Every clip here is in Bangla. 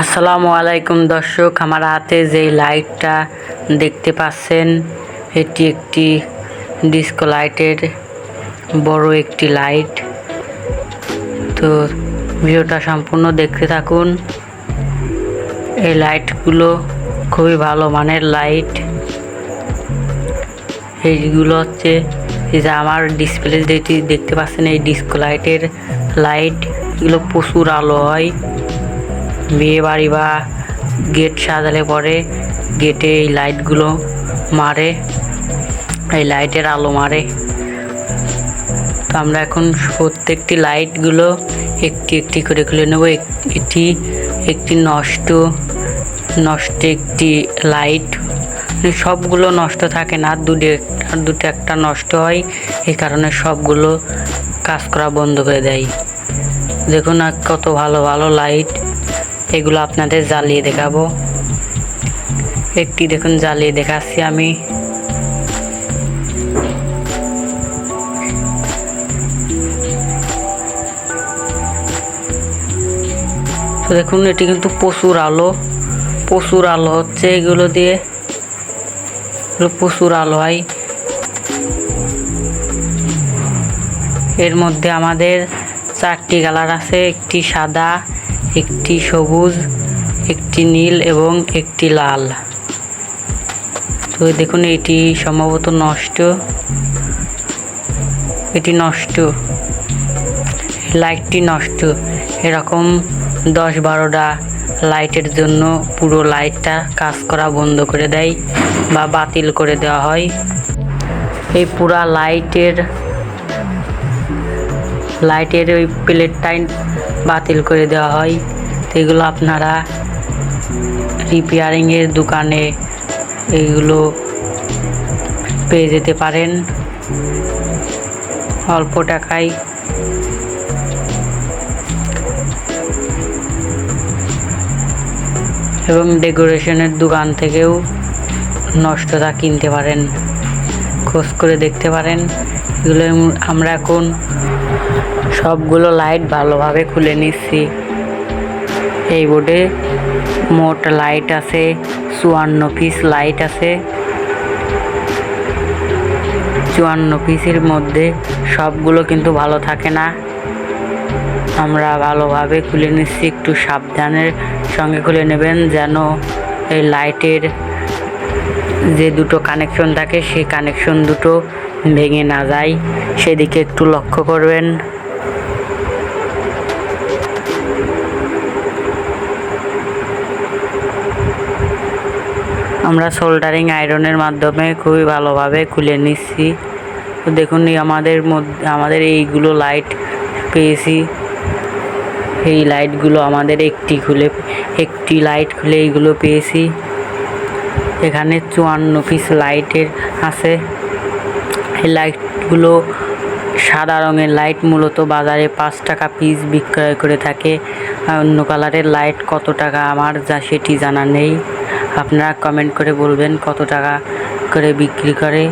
আসসালামু আলাইকুম দর্শক, আমার হাতে যেই লাইটটা দেখতে পাচ্ছেন, এটি একটি ডিস্কো লাইটের বড় একটি লাইট। তো ভিডিওটা সম্পূর্ণ দেখতে থাকুন। এই লাইটগুলো খুবই ভালো মানের লাইট। এইগুলো হচ্ছে, এই যে আমার ডিসপ্লে যেটি দেখতে পাচ্ছেন, এই ডিস্কো লাইটের লাইট, এগুলো প্রচুর আলো হয়। বিয়ে বাড়ি বা গেট সাজালে পরে গেটে এই লাইটগুলো মারে, এই লাইটের আলো মারে। তো আমরা এখন প্রত্যেকটি লাইটগুলো একটি একটি করে খুলে নেব। এটি একটি নষ্ট নষ্ট একটি লাইট। মানে সবগুলো নষ্ট থাকে না, দুটো দুটো একটা নষ্ট হয়, এই কারণে সবগুলো কাজ করা বন্ধ করে দেয়। দেখুন কত ভালো ভালো লাইট। এগুলো আপনাদের জ্বালিয়ে দেখাবো। একটি দেখুন, জ্বালিয়ে দেখাচ্ছি আমি। দেখুন, এটি কিন্তু প্রচুর আলো। প্রচুর আলো হচ্ছে এগুলো দিয়ে। প্রচুর আলো হয়। এর মধ্যে আমাদের চারটি কালার আছে, একটি সাদা একটি সবুজ, একটি নীল এবং একটি লাল। তো দেখুন, এটি সম্ভবত নষ্ট। এটি নষ্ট। লাইটটি নষ্ট। এরকম দশ বারোটা লাইটের জন্য পুরো লাইটটা কাজ করা বন্ধ করে দেয় বা বাতিল করে দেওয়া হয়। এই পুরা লাইটের লাইটের ওই প্লেটটাই বাতিল করে দেওয়া হয়। তো এগুলো আপনারা রিপেয়ারিংয়ের দোকানে এইগুলো পেয়ে যেতে পারেন। অল্প টাকায়। এবং ডেকোরেশনের দোকান থেকেও নষ্টতা কিনতে পারেন। খোঁজ করে দেখতে পারেন। এগুলো আমরা এখন সবগুলো লাইট ভালোভাবে খুলে নিচ্ছি। এই বোর্ডে মোট লাইট আছে, চুয়ান্ন পিস লাইট আছে। চুয়ান্ন পিসের মধ্যে সবগুলো কিন্তু ভালো থাকে না। আমরা ভালোভাবে খুলে নিচ্ছি, একটু সাবধানের সঙ্গে খুলে নেবেন যেন এই লাইটের যে দুটো কানেকশন থাকে, সেই কানেকশন দুটো ভেঙে না যায়। সেদিকে একটু লক্ষ্য করবেন। আমরা সোল্ডারিং আয়রনের মাধ্যমে খুবই ভালোভাবে খুলে নিচ্ছি। দেখুন আমাদের মধ্যে আমাদের এইগুলো লাইট পেয়েছি। এই লাইটগুলো আমাদের একটি খুলে, একটি লাইট খুলে এইগুলো পেয়েছি। এখানে চুয়ান্ন পিস লাইটের আছে। এই লাইটগুলো সাদা রঙের লাইট মূলত বাজারে পাঁচ টাকা পিস বিক্রয় করে থাকে। অন্য কালারের লাইট কত টাকা আমার, যা সেটি জানা নেই। আপনারা কমেন্ট করে বলবেন কত টাকা করে বিক্রি করে।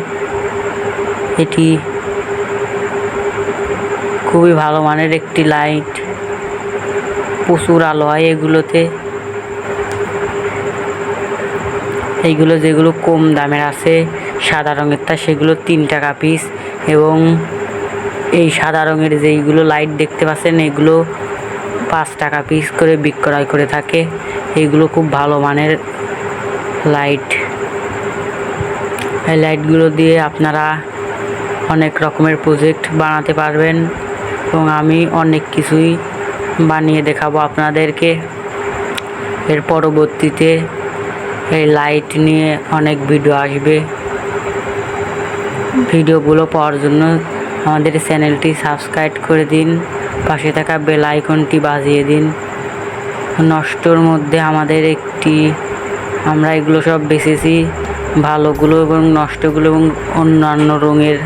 এটি খুবই ভালো মানের একটি লাইট প্রচুর আলো হয় এগুলোতে। এইগুলো যেগুলো কম দামের আছে, সাদা রঙের তা সেগুলো তিন টাকা পিস এবং এই সাদা রঙের যেইগুলো লাইট দেখতে পাচ্ছেন, এগুলো পাঁচ টাকা পিস করে বিক্রয় করে থাকে। এইগুলো খুব ভালো মানের লাইট এই লাইটগুলো দিয়ে আপনারা অনেক রকমের প্রজেক্ট বানাতে পারবেন এবং আমি অনেক কিছুই বানিয়ে দেখাবো আপনাদেরকে। এর পরবর্তীতে এই লাইট নিয়ে অনেক ভিডিও আসবে। ভিডিওগুলো পাওয়ার জন্য আমাদের চ্যানেলটি সাবস্ক্রাইব করে দিন, পাশে থাকা বেল আইকনটি বাজিয়ে দিন। নষ্টর মধ্যে আমাদের একটি আমরা এগুলো সব বেছেছি, ভালোগুলো এবং নষ্টগুলো এবং অন্যান্য রঙের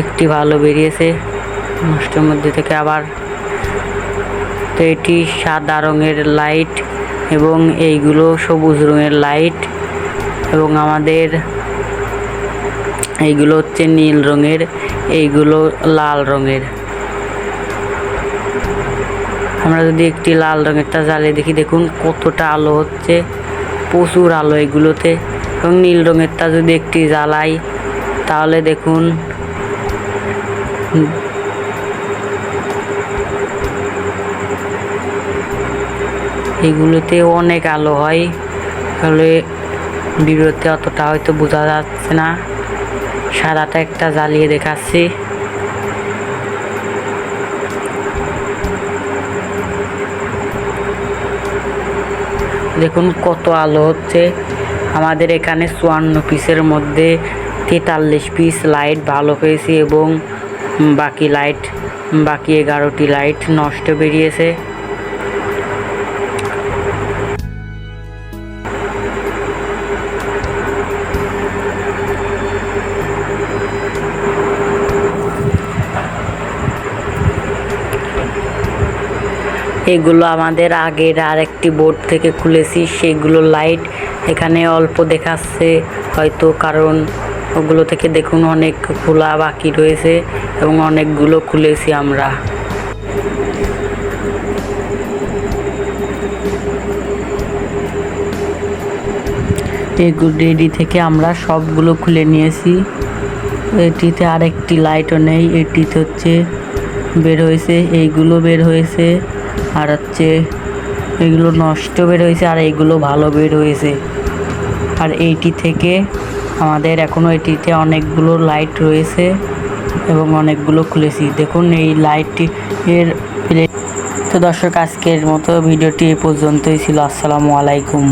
একটি ভালো বেরিয়েছে, নষ্টের মধ্যে থেকে আবার। তো এটি সাদা রঙের লাইট এবং এইগুলো সবুজ রঙের লাইট এবং আমাদের এইগুলো হচ্ছে নীল রঙের, এইগুলো লাল রঙের। আমরা যদি একটি লাল রঙেরটা জ্বালিয়ে দেখি, দেখুন কতটা আলো হচ্ছে। প্রচুর আলো এগুলোতে। এবং নীল রঙেরটা যদি একটি জ্বালাই, তাহলে দেখুন। এগুলোতে অনেক আলো হয়। তাহলে ভিডিওতে অতটা হয়তো বোঝা যাচ্ছে না। সাদাটা একটা জ্বালিয়ে দেখাচ্ছি। দেখুন কত আলো হচ্ছে। আমাদের এখানে চুয়ান্ন পিসের মধ্যে তেতাল্লিশ পিস লাইট ভালো পেয়েছি এবং বাকি লাইট বাকি এগারোটি লাইট নষ্ট বেরিয়েছে। এগুলো আমাদের আগের আরেকটি বোর্ড থেকে খুলেছি, সেগুলো লাইট এখানে অল্প দেখাচ্ছে, হয়তো কারণ ওগুলো থেকে দেখুন অনেক খোলা বাকি রয়েছে এবং অনেকগুলো খুলেছি আমরা। এগুলো থেকে আমরা সবগুলো খুলে নিয়েছি। এটিতে আরেকটি লাইটও নেই, এটিতে হচ্ছে বের হয়েছে, এইগুলো বের হয়েছে। আর হচ্ছে এগুলো নষ্ট বের হয়েছে আর এইগুলো ভালো বের হয়েছে। আর এইটি থেকে আমাদের এখনও এটিতে অনেকগুলো লাইট রয়েছে এবং অনেকগুলো খুলেছি। দেখুন এই লাইটটি এর তো দর্শক, আজকের মতো ভিডিওটি এ পর্যন্তই ছিল। আসসালামু আলাইকুম।